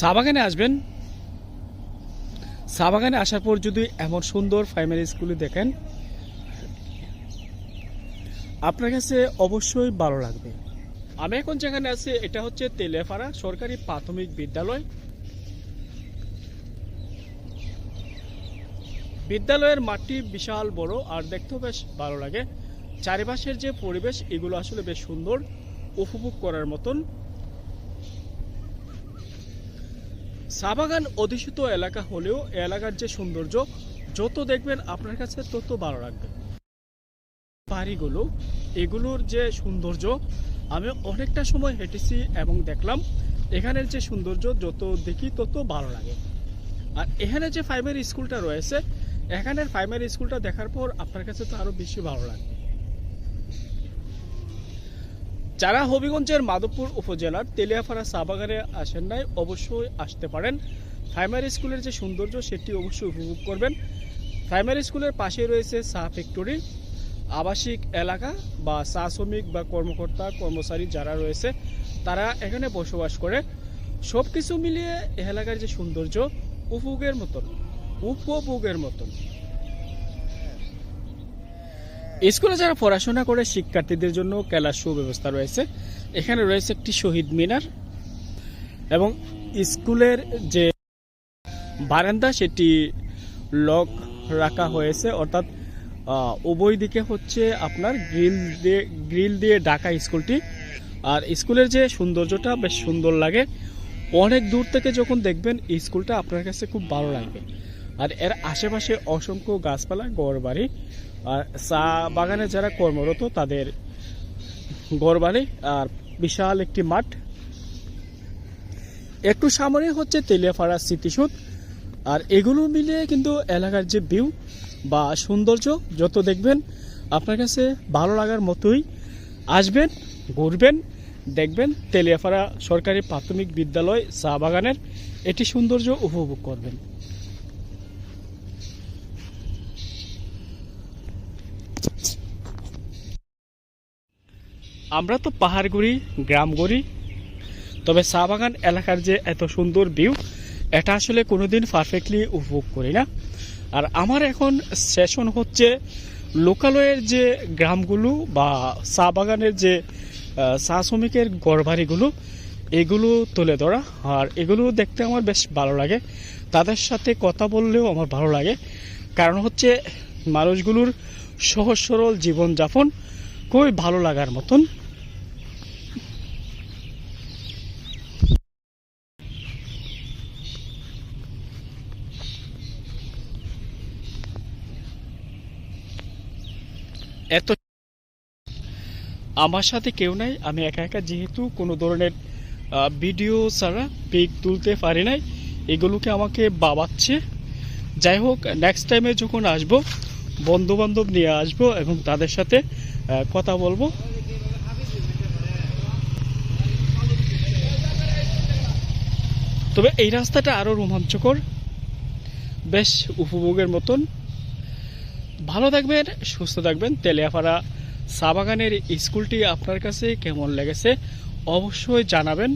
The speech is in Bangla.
চা বাগানে আসবেন। চা বাগানে আসার পর যদি এমন সুন্দর প্রাইমারি স্কুলে দেখেন, আপনার কাছে অবশ্যই ভালো লাগবে। আমি এখন যেখানে আছি, এটা হচ্ছে তেলেপাড়া সরকারি প্রাথমিক বিদ্যালয়। বিদ্যালয়ের মাঠটি বিশাল বড় আর দেখতেও বেশ ভালো লাগে। চারিপাশের যে পরিবেশ, এগুলো আসলে বেশ সুন্দর, উপভোগ করার মতন। চা বাগান অধিষ্ঠিত এলাকা হলেও এলাকার যে সৌন্দর্য, যত দেখবেন আপনার কাছে তত ভালো লাগবে। বাড়িগুলো, এগুলোর যে সৌন্দর্য, আমি অনেকটা সময় হেঁটেছি এবং দেখলাম এখানের যে সৌন্দর্য, যত দেখি তত ভালো লাগে। আর এখানে যে প্রাইমারি স্কুলটা রয়েছে, এখানের প্রাইমারি স্কুলটা দেখার পর আপনার কাছে তো আরও বেশি ভালো লাগবে। যারা হবিগঞ্জের মাধবপুর উপজেলার তেলিয়াপাড়া চা বাগানে আসেন নাই, অবশ্যই আসতে পারেন। প্রাইমারি স্কুলের যে সৌন্দর্য, সেটি অবশ্যই উপভোগ করবেন। প্রাইমারি স্কুলের পাশে রয়েছে চা ফ্যাক্টরি, আবাসিক এলাকা বা চা শ্রমিক বা কর্মকর্তা, কর্মচারী যারা রয়েছে, তারা এখানে বসবাস করে। সব কিছু মিলিয়ে এলাকার যে সৌন্দর্য, উপভোগের মতন উপভোগের মতন। স্কুলে যারা পড়াশোনা করে শিক্ষার্থীদের জন্য খেলার সুব্যবস্থা রয়েছে, এখানে রয়েছে একটি শহীদ মিনার এবং স্কুলের যে বারান্দা, সেটি লক রাখা হয়েছে। অর্থাৎ উভয় দিকে হচ্ছে আপনার গ্রিল দিয়ে গ্রিল দিয়ে ঢাকা স্কুলটি। আর স্কুলের যে সৌন্দর্যটা বেশ সুন্দর লাগে। অনেক দূর থেকে যখন দেখবেন স্কুলটা আপনার কাছে খুব ভালো লাগবে। আর এর আশেপাশে অসংখ্য গাছপালা গড়বাড়ি আর চা বাগানে যারা কর্মরত, তাদের গড়বাড়ি আর বিশাল একটি মাঠ। একটু সামনে হচ্ছে তেলিয়াপাড়া স্মৃতিসৌধ। আর এগুলো মিলিয়ে কিন্তু এলাকার যে ভিউ বা সৌন্দর্য, যত দেখবেন, আপনার কাছে ভালো লাগার মতোই আসবেন, ঘুরবেন, দেখবেন তেলিয়াপাড়া সরকারি প্রাথমিক বিদ্যালয় চা বাগানের। এটি সৌন্দর্য উপভোগ করবেন। আমরা তো পাহাড় ঘুরি, গ্রাম ঘুরি, তবে চা বাগান এলাকার যে এত সুন্দর ভিউ এটা আসলে কোনোদিন পারফেক্টলি উপভোগ করি না। আর আমার এখন সেশন হচ্ছে লোকালয়ের যে গ্রামগুলো বা চা বাগানের যে চা শ্রমিকের গড়বাড়িগুলো এগুলো তুলে ধরা। আর এগুলো দেখতে আমার বেশ ভালো লাগে। তাদের সাথে কথা বললেও আমার ভালো লাগে। কারণ হচ্ছে মানুষগুলোর সহজ সরল জীবনযাপন খুবই ভালো লাগার মতন। এত আমার সাথে কেউ নাই, আমি একা একা যেহেতু কোনো ধরনের ভিডিও ছাড়া পিক তুলতে পারি নাই, এগুলোকে আমাকে বাবাচ্ছে। যাই হোক নেক্সট টাইমে যখন আসব বন্ধু বান্ধব নিয়ে আসব এবং তাদের সাথে কথা বলব। তবে এই রাস্তাটা আরও রোমাঞ্চকর। বেশ উপভোগের মতন। ভালো থাকবেন সুস্থ থাকবেন। তেলিয়াপাড়া চা বাগানের স্কুলটি আপনার কাছে কেমন লেগেছে অবশ্যই জানাবেন।